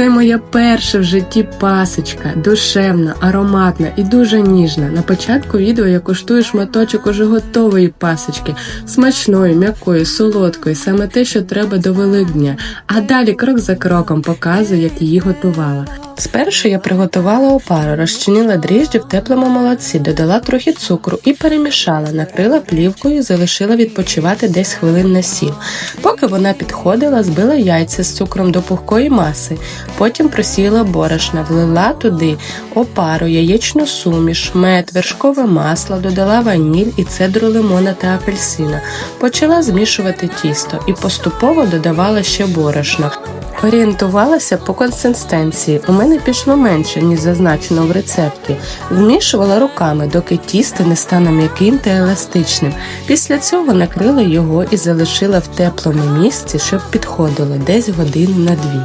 Це моя перша в житті пасочка, душевна, ароматна і дуже ніжна. На початку відео я куштую шматочок уже готової пасочки, смачної, м'якої, солодкої, саме те, що треба до Великдня. А далі крок за кроком показую, як її готувала. Спершу я приготувала опару, розчинила дріжджі в теплому молоці, додала трохи цукру і перемішала, накрила плівкою, і залишила відпочивати десь хвилин на сім. Поки вона підходила, збила яйця з цукром до пухкої маси. Потім просіяла борошна, влила туди опару, яєчну суміш, мед, вершкове масло, додала ваніль і цедру лимона та апельсина. Почала змішувати тісто і поступово додавала ще борошна. Орієнтувалася по консистенції. У мене пішло менше, ніж зазначено в рецепті. Змішувала руками, доки тісто не стане м'яким та еластичним. Після цього накрила його і залишила в теплому місці, щоб підходило десь години на дві.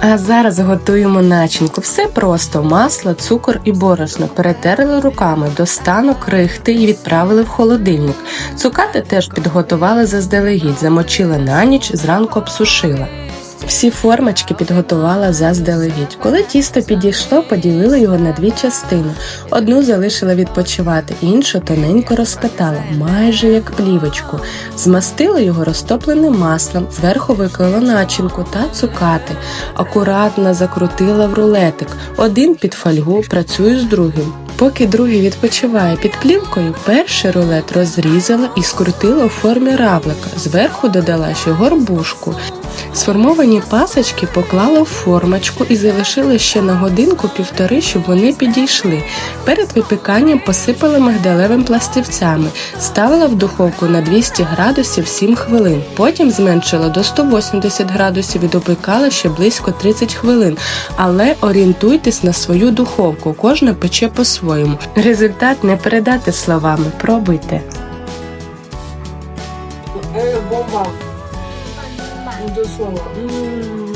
А зараз готуємо начинку. Все просто: масло, цукор і борошно. Перетерли руками до стану крихти і відправили в холодильник. Цукати теж підготували заздалегідь, замочила на ніч, зранку обсушила. Всі формочки підготувала заздалегідь. Коли тісто підійшло, поділила його на дві частини. Одну залишила відпочивати, іншу тоненько розкатала, майже як плівочку. Змастила його розтопленим маслом, зверху виклала начинку та цукати. Акуратно закрутила в рулетик. Один під фольгу, працюю з другим. Поки другий відпочиває під плівкою, перший рулет розрізала і скрутила у формі равлика. Зверху додала ще горбушку. Сформовані пасочки поклала в формочку і залишила ще на годинку-півтори, щоб вони підійшли. Перед випіканням посипала мигдалевим пластівцями, ставила в духовку на 200 градусів 7 хвилин. Потім зменшила до 180 градусів і допікала ще близько 30 хвилин. Але орієнтуйтесь на свою духовку, кожна пече по-своєму. Результат не передати словами. Пробуйте. Е, бомба. До слова. М.